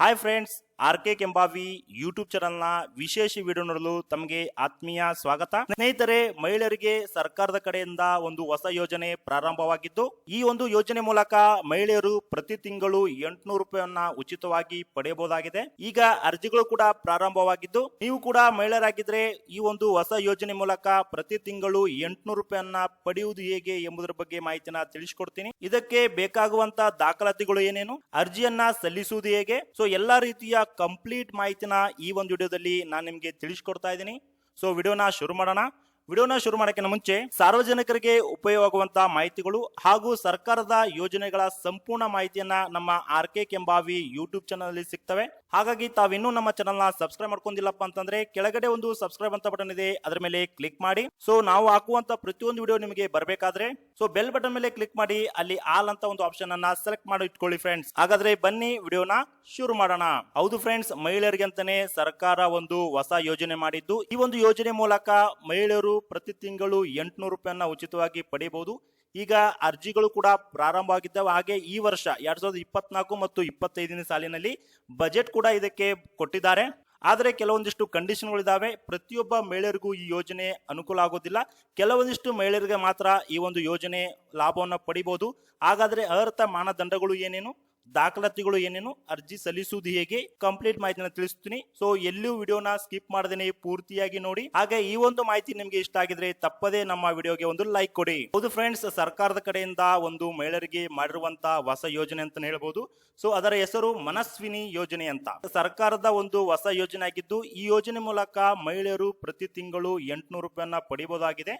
Hi friends R K Kembhavi YouTube ಚಾನಲ್ನ ವಿಶೇಷ video ನೋಡಲು ತಮಗೆ ಆತ್ಮೀಯ ಸ್ವಾಗತ. ಸ್ನೇಹಿತರೆ, ಮಹಿಳೆಯರಿಗೆ ಸರ್ಕಾರದ ಕಡೆಯಿಂದ ಒಂದು ಹೊಸ ಯೋಜನೆ ಪ್ರಾರಂಭವಾಗಿದ್ದು, ಈ ಒಂದು ಯೋಜನೆ ಮೂಲಕ ಮಹಿಳೆಯರು ಪ್ರತಿ ತಿಂಗಳು ಎಂಟುನೂರು ರೂಪಾಯಿಯನ್ನ ಉಚಿತವಾಗಿ ಪಡೆಯಬಹುದಾಗಿದೆ. ಈಗ ಅರ್ಜಿಗಳು ಕೂಡ ಪ್ರಾರಂಭವಾಗಿದ್ದು, ನೀವು ಕೂಡ ಮಹಿಳೆಯರಾಗಿದ್ರೆ ಈ ಒಂದು ಹೊಸ ಯೋಜನೆ ಮೂಲಕ ಪ್ರತಿ ತಿಂಗಳು ಎಂಟುನೂರು ರೂಪಾಯಿಯನ್ನ ಪಡೆಯುವುದು ಹೇಗೆ ಎಂಬುದರ ಬಗ್ಗೆ ಮಾಹಿತಿನ ತಿಳಿಸಿಕೊಡ್ತೀನಿ. ಇದಕ್ಕೆ ಬೇಕಾಗುವಂತ ದಾಖಲಾತಿಗಳು ಏನೇನು, ಅರ್ಜಿಯನ್ನ ಸಲ್ಲಿಸುವುದು ಹೇಗೆ ಸೊ ಎಲ್ಲಾ ರೀತಿಯ ಕಂಪ್ಲೀಟ್ ಮಾಹಿತಿನ ಈ ಒಂದು ವಿಡಿಯೋದಲ್ಲಿ ನಾನು ನಿಮಗೆ ತಿಳಿಸ್ಕೊಡ್ತಾ ಇದ್ದೀನಿ. ಸೊ ವಿಡಿಯೋನ ಶುರು ಮಾಡೋಣ. ವಿಡಿಯೋನ ಶುರು ಮಾಡೋಕ್ಕಿಂತ ಮುಂಚೆ ಸಾರ್ವಜನಿಕರಿಗೆ ಉಪಯೋಗವಾಗುವಂತಹ ಮಾಹಿತಿಗಳು ಹಾಗೂ ಸರ್ಕಾರದ ಯೋಜನೆಗಳ ಸಂಪೂರ್ಣ ಮಾಹಿತಿಯನ್ನ ನಮ್ಮ R K Kembhavi YouTube channel ಅಲ್ಲಿ ಸಿಗ್ತವೆ. ಹಾಗಾಗಿ ತಾವಿನ್ನೂ ನಮ್ಮ ಚಾನಲ್ ಸಬ್ಸ್ಕ್ರೈಬ್ ಮಾಡ್ಕೊಂಡಿಲ್ಲಪ್ಪ ಅಂತಂದ್ರೆ ಕೆಳಗಡೆ ಒಂದು ಸಬ್ಸ್ಕ್ರೈಬ್ ಅಂತ ಬಟನ್ ಇದೆ. ಅದರ ಮೇಲೆ ಕ್ಲಿಕ್ ಮಾಡಿ. ಸೊ ನಾವು ಹಾಕುವಂತ ಪ್ರತಿಯೊಂದು ವಿಡಿಯೋ ನಿಮಗೆ ಬರಬೇಕಾದ್ರೆ ಸೊ ಬೆಲ್ ಬಟನ್ ಮೇಲೆ ಕ್ಲಿಕ್ ಮಾಡಿ, ಅಲ್ಲಿ ಆಲ್ ಅಂತ ಒಂದು ಆಪ್ಷನ್ ಅನ್ನ ಸೆಲೆಕ್ಟ್ ಮಾಡಿ ಇಟ್ಕೊಳ್ಳಿ ಫ್ರೆಂಡ್ಸ್ ಹಾಗಾದ್ರೆ ಬನ್ನಿ ವಿಡಿಯೋನ ಶುರು ಮಾಡೋಣ. ಹೌದು ಫ್ರೆಂಡ್ಸ್ ಮಹಿಳೆಯರಿಗೆ ಅಂತಾನೆ ಸರ್ಕಾರ ಒಂದು ಹೊಸ ಯೋಜನೆ ಮಾಡಿದ್ದು. ಈ ಒಂದು ಯೋಜನೆ ಮೂಲಕ ಮಹಿಳೆಯರು ಪ್ರತಿ ತಿಂಗಳು ಎಂಟುನೂರು ರೂಪಾಯಿಯನ್ನ ಉಚಿತವಾಗಿ ಪಡೆಯಬಹುದು ಈಗ ಅರ್ಜಿಗಳು ಕೂಡ ಪ್ರಾರಂಭ ಆಗಿದ್ದಾವೆ. ಹಾಗೆ ಈ ವರ್ಷ ಎರಡ್ ಸಾವಿರದ ಇಪ್ಪತ್ನಾಲ್ಕು ಮತ್ತು ಇಪ್ಪತ್ತೈದನೇ ಸಾಲಿನಲ್ಲಿ ಬಜೆಟ್ ಕೂಡ ಇದಕ್ಕೆ ಕೊಟ್ಟಿದ್ದಾರೆ. ಆದರೆ ಕೆಲವೊಂದಿಷ್ಟು ಕಂಡೀಷನ್ಗಳಿದ್ದಾವೆ ಪ್ರತಿಯೊಬ್ಬ ಮಹಿಳೆಯರಿಗೂ ಈ ಯೋಜನೆ ಅನುಕೂಲ ಆಗೋದಿಲ್ಲ. ಕೆಲವೊಂದಿಷ್ಟು ಮಹಿಳೆಯರಿಗೆ ಮಾತ್ರ ಈ ಒಂದು ಯೋಜನೆ ಲಾಭವನ್ನು ಪಡಿಬಹುದು ಹಾಗಾದರೆ ಅರ್ಹತಾ ಮಾನದಂಡಗಳು ಏನೇನು? ದಾಖಲಾತಿಗಳು ಏನೇನು, ಅರ್ಜಿ ಸಲ್ಲಿಸುವುದು ಹೇಗೆ ಕಂಪ್ಲೀಟ್ ಮಾಹಿತಿನ ತಿಳಿಸ್ತೀನಿ. ಸೊ ಎಲ್ಲೂ ವಿಡಿಯೋನ ಸ್ಕಿಪ್ ಮಾಡದೇನೆ ಪೂರ್ತಿಯಾಗಿ ನೋಡಿ. ಹಾಗೆ ಈ ಒಂದು ಮಾಹಿತಿ ನಿಮಗೆ ಇಷ್ಟ ಆಗಿದ್ರೆ ತಪ್ಪದೇ ನಮ್ಮ ವಿಡಿಯೋಗೆ ಒಂದು ಲೈಕ್ ಕೊಡಿ. ಹೌದು ಫ್ರೆಂಡ್ಸ್ ಸರ್ಕಾರದ ಕಡೆಯಿಂದ ಒಂದು ಮಹಿಳೆಯರಿಗೆ ಮಾಡಿರುವಂತಹ ಹೊಸ ಯೋಜನೆ ಅಂತ ಹೇಳ್ಬೋದು. ಸೊ ಅದರ ಹೆಸರು ಮನಸ್ವಿನಿ ಯೋಜನೆ ಅಂತ. ಸರ್ಕಾರದ ಒಂದು ಹೊಸ ಯೋಜನೆ ಆಗಿದ್ದು, ಈ ಯೋಜನೆ ಮೂಲಕ ಮಹಿಳೆಯರು ಪ್ರತಿ ತಿಂಗಳು ಎಂಟುನೂರು ರೂಪಾಯಿಯನ್ನ ಪಡಿಬಹುದಾಗಿದೆ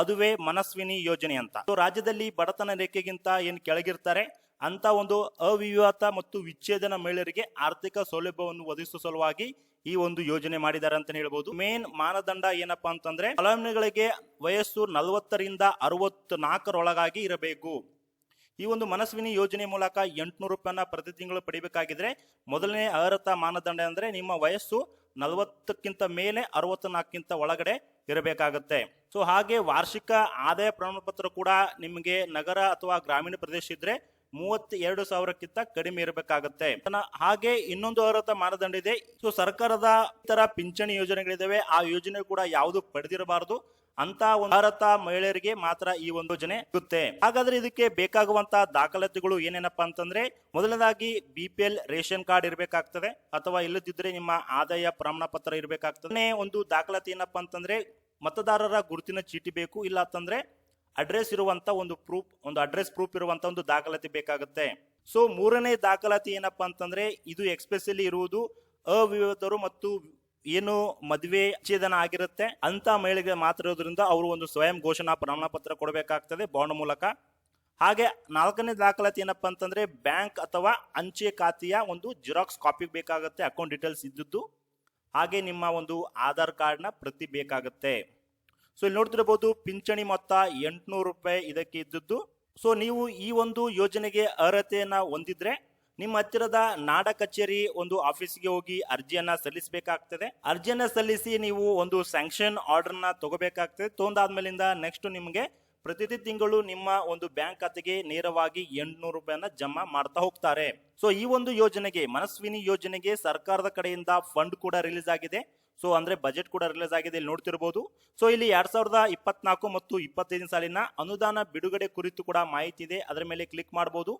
ಅದುವೇ ಮನಸ್ವಿನಿ ಯೋಜನೆ ಅಂತ. ಸೊ ರಾಜ್ಯದಲ್ಲಿ ಬಡತನ ರೇಖೆಗಿಂತ ಏನ್ ಕೆಳಗಿರ್ತಾರೆ? ಅಂತ ಒಂದು ಅವಿವಾಹಿತ ಮತ್ತು ವಿಚ್ಛೇದನ ಮಹಿಳೆಯರಿಗೆ ಆರ್ಥಿಕ ಸೌಲಭ್ಯವನ್ನು ಒದಗಿಸುವ ಸಲುವಾಗಿ ಈ ಒಂದು ಯೋಜನೆ ಮಾಡಿದ್ದಾರೆ ಅಂತ ಹೇಳ್ಬೋದು. ಮೇನ್ ಮಾನದಂಡ ಏನಪ್ಪಾ ಅಂತಂದ್ರೆ ಫಲಾನುಭವಿಗಳಿಗೆ ವಯಸ್ಸು ನಲವತ್ತರಿಂದ ಅರವತ್ತು ನಾಲ್ಕರೊಳಗಾಗಿ ಇರಬೇಕು. ಈ ಒಂದು ಮನಸ್ವಿನಿ ಯೋಜನೆ ಮೂಲಕ ಎಂಟುನೂರು ರೂಪಾಯಿನ ಪ್ರತಿ ತಿಂಗಳು ಪಡಿಬೇಕಾಗಿದ್ರೆ ಮೊದಲನೇ ಅರ್ಹತಾ ಮಾನದಂಡ ಅಂದ್ರೆ ನಿಮ್ಮ ವಯಸ್ಸು ನಲವತ್ತಕ್ಕಿಂತ ಮೇಲೆ ಅರವತ್ನಾಲ್ಕಿಂತ ಒಳಗಡೆ ಇರಬೇಕಾಗುತ್ತೆ. ಸೊ ಹಾಗೆ ವಾರ್ಷಿಕ ಆದಾಯ ಪ್ರಮಾಣ ಪತ್ರ ಕೂಡ ನಿಮಗೆ ನಗರ ಅಥವಾ ಗ್ರಾಮೀಣ ಪ್ರದೇಶ ಇದ್ರೆ ಮೂವತ್ತ ಎರಡು ಸಾವಿರಕ್ಕಿಂತ ಕಡಿಮೆ ಇರಬೇಕಾಗುತ್ತೆ. ಹಾಗೆ ಇನ್ನೊಂದು ಅರ್ಹತಾ ಮಾನದಂಡ ಇದೆ. ಸೊ ಸರ್ಕಾರದ ಇತರ ಪಿಂಚಣಿ ಯೋಜನೆಗಳಿದಾವೆ. ಆ ಯೋಜನೆ ಕೂಡ ಯಾವುದು ಪಡೆದಿರಬಾರದು. ಅಂತ ಒಂದು ಭಾರತ ಮಹಿಳೆಯರಿಗೆ ಮಾತ್ರ ಈ ಒಂದು ಯೋಜನೆ ಇರುತ್ತೆ ಹಾಗಾದ್ರೆ ಇದಕ್ಕೆ ಬೇಕಾಗುವಂತಹ ದಾಖಲಾತಿಗಳು ಏನೇನಪ್ಪಾ ಅಂತಂದ್ರೆ, ಮೊದಲನೇದಾಗಿ B P L ration card ಇರಬೇಕಾಗ್ತದೆ, ಅಥವಾ ಇಲ್ಲದಿದ್ರೆ ನಿಮ್ಮ ಆದಾಯ ಪ್ರಮಾಣ ಪತ್ರ ಇರಬೇಕಾಗ್ತದೆ. ಒಂದು ದಾಖಲಾತಿ ಏನಪ್ಪಾ ಅಂತಂದ್ರೆ, ಮತದಾರರ ಗುರುತಿನ ಚೀಟಿ ಬೇಕು. ಇಲ್ಲ ಅಂತಂದ್ರೆ ಅಡ್ರೆಸ್ ಇರುವಂತ ಒಂದು ಪ್ರೂಫ್ ಒಂದು ಅಡ್ರೆಸ್ ಪ್ರೂಫ್ ಇರುವಂತ ಒಂದು ದಾಖಲಾತಿ ಬೇಕಾಗುತ್ತೆ. ಸೊ ಮೂರನೇ ದಾಖಲಾತಿ ಏನಪ್ಪಾ ಅಂತಂದ್ರೆ, ಇದು ಎಕ್ಸ್ಪೆಷಲಿ ಇರುವುದು ಅವಿವಾಹಿತರು ಮತ್ತು ಏನು ಮದುವೆ ವಿಚ್ಛೇದನ ಆಗಿರುತ್ತೆ, ಅಂತ ಮಹಿಳೆಗೆ ಮಾತ್ರ ಇರೋದ್ರಿಂದ ಅವರು ಒಂದು ಸ್ವಯಂ ಘೋಷಣಾ ಪ್ರಮಾಣ ಪತ್ರ ಕೊಡಬೇಕಾಗ್ತದೆ ಬಾಂಡ್ ಮೂಲಕ. ಹಾಗೆ ನಾಲ್ಕನೇ ದಾಖಲಾತಿ ಏನಪ್ಪಾ ಅಂತಂದ್ರೆ ಬ್ಯಾಂಕ್ ಅಥವಾ ಅಂಚೆ ಖಾತೆಯ ಒಂದು ಜಿರಾಕ್ಸ್ ಕಾಪಿ ಬೇಕಾಗುತ್ತೆ ಅಕೌಂಟ್ ಡೀಟೇಲ್ಸ್ ಇದ್ದದ್ದು. ಹಾಗೆ ನಿಮ್ಮ ಒಂದು ಆಧಾರ್ ಕಾರ್ಡ್ನ ಪ್ರತಿ ಬೇಕಾಗುತ್ತೆ. ಸೊ ಇಲ್ಲಿ ನೋಡ್ತಿರಬಹುದು, ಪಿಂಚಣಿ ಮೊತ್ತ ಎಂಟುನೂರು ರೂಪಾಯಿ ಇದಕ್ಕೆ ಇದ್ದದ್ದು. ಸೊ ನೀವು ಈ ಒಂದು ಯೋಜನೆಗೆ ಅರ್ಹತೆಯನ್ನ ಹೊಂದಿದ್ರೆ ನಿಮ್ಮ ಹತ್ತಿರದ ನಾಡ ಕಚೇರಿ ಒಂದು ಆಫೀಸ್ಗೆ ಹೋಗಿ ಅರ್ಜಿಯನ್ನ ಸಲ್ಲಿಸಬೇಕಾಗ್ತದೆ. ಅರ್ಜಿಯನ್ನ ಸಲ್ಲಿಸಿ ನೀವು ಒಂದು ಸ್ಯಾಂಕ್ಷನ್ ಆರ್ಡರ್ನ ತಗೋಬೇಕಾಗ್ತದೆ. ತೊಗೊಂಡಾದ್ಮೇಲಿಂದ ನೆಕ್ಸ್ಟ್ ನಿಮಗೆ ಪ್ರತಿ ತಿಂಗಳು ನಿಮ್ಮ ಒಂದು ಬ್ಯಾಂಕ್ ಖಾತೆಗೆ ನೇರವಾಗಿ ಎಂಟುನೂರು ರೂಪಾಯಿನ ಜಮಾ ಮಾಡ್ತಾ ಹೋಗ್ತಾರೆ. ಸೊ ಈ ಒಂದು ಯೋಜನೆಗೆ, ಮನಸ್ವಿನಿ ಯೋಜನೆಗೆ ಸರ್ಕಾರದ ಕಡೆಯಿಂದ ಫಂಡ್ ಕೂಡ ರಿಲೀಸ್ ಆಗಿದೆ. ಸೊ ಅಂದ್ರೆ ಬಜೆಟ್ ಕೂಡ ರಿಲೀಸ್ ಆಗಿದೆ ಇಲ್ಲಿ ನೋಡ್ತಿರ್ಬೋದು. ಸೊ ಇಲ್ಲಿ ಎರಡ್ ಸಾವಿರದ ಇಪ್ಪತ್ನಾಲ್ಕು ಮತ್ತು ಇಪ್ಪತ್ತೈದನೇ ಸಾಲಿನ ಅನುದಾನ ಬಿಡುಗಡೆ ಕುರಿತು ಕೂಡ ಮಾಹಿತಿ ಇದೆ. ಅದರ ಮೇಲೆ ಕ್ಲಿಕ್ ಮಾಡಬಹುದು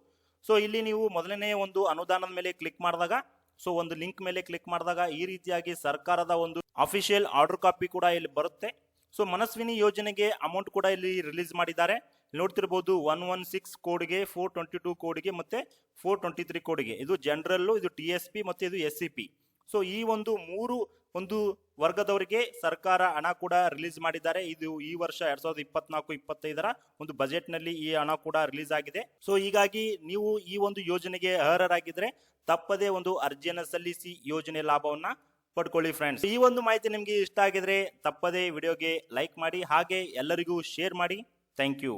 ಸೊ ಇಲ್ಲಿ ನೀವು ಮೊದಲನೇ ಒಂದು ಅನುದಾನದ ಮೇಲೆ ಕ್ಲಿಕ್ ಮಾಡಿದಾಗ ಸೊ ಒಂದು ಲಿಂಕ್ ಮೇಲೆ ಕ್ಲಿಕ್ ಮಾಡಿದಾಗ ಈ ರೀತಿಯಾಗಿ ಸರ್ಕಾರದ ಒಂದು ಅಫಿಷಿಯಲ್ ಆರ್ಡರ್ ಕಾಪಿ ಕೂಡ ಇಲ್ಲಿ ಬರುತ್ತೆ. ಸೊ ಮನಸ್ವಿನಿ ಯೋಜನೆಗೆ ಅಮೌಂಟ್ ಕೂಡ ಇಲ್ಲಿ ರಿಲೀಸ್ ಮಾಡಿದ್ದಾರೆ. ನೋಡ್ತಿರ್ಬೋದು ಒನ್ ಒನ್ ಸಿಕ್ಸ್ ಕೋಡ್ಗೆ ಫೋರ್ ಟ್ವೆಂಟಿ ಟೂ ಕೋಡ್ಗೆ ಮತ್ತೆ ಫೋರ್ ಟ್ವೆಂಟಿ ತ್ರೀ ಕೋಡ್ಗೆ. ಇದು ಜನರಲ್ಲು ಇದು ಟಿ ಎಸ್ ಪಿ ಮತ್ತೆ ಇದು ಎಸ್ ಸಿ ಪಿ ಸೊ ಈ ಒಂದು ಮೂರು ಒಂದು ವರ್ಗದವರಿಗೆ ಸರ್ಕಾರ ಹಣ ಕೂಡ ರಿಲೀಸ್ ಮಾಡಿದ್ದಾರೆ. ಇದು ಈ ವರ್ಷ ಎರಡ್ ಸಾವಿರದ ಇಪ್ಪತ್ನಾಲ್ಕು, ಇಪ್ಪತ್ತೈದರ ಒಂದು ಬಜೆಟ್ನಲ್ಲಿ ಈ ಹಣ ಕೂಡ ರಿಲೀಸ್ ಆಗಿದೆ. ಸೊ ಹೀಗಾಗಿ ನೀವು ಈ ಒಂದು ಯೋಜನೆಗೆ ಅರ್ಹರಾಗಿದ್ರೆ ತಪ್ಪದೇ ಒಂದು ಅರ್ಜಿಯನ್ನು ಸಲ್ಲಿಸಿ ಯೋಜನೆ ಲಾಭವನ್ನ ಪಡ್ಕೊಳ್ಳಿ ಫ್ರೆಂಡ್ಸ್ ಈ ಒಂದು ಮಾಹಿತಿ ನಿಮಗೆ ಇಷ್ಟ ಆಗಿದ್ರೆ ತಪ್ಪದೇ ವಿಡಿಯೋಗೆ ಲೈಕ್ ಮಾಡಿ, ಹಾಗೆ ಎಲ್ಲರಿಗೂ ಶೇರ್ ಮಾಡಿ. Thank you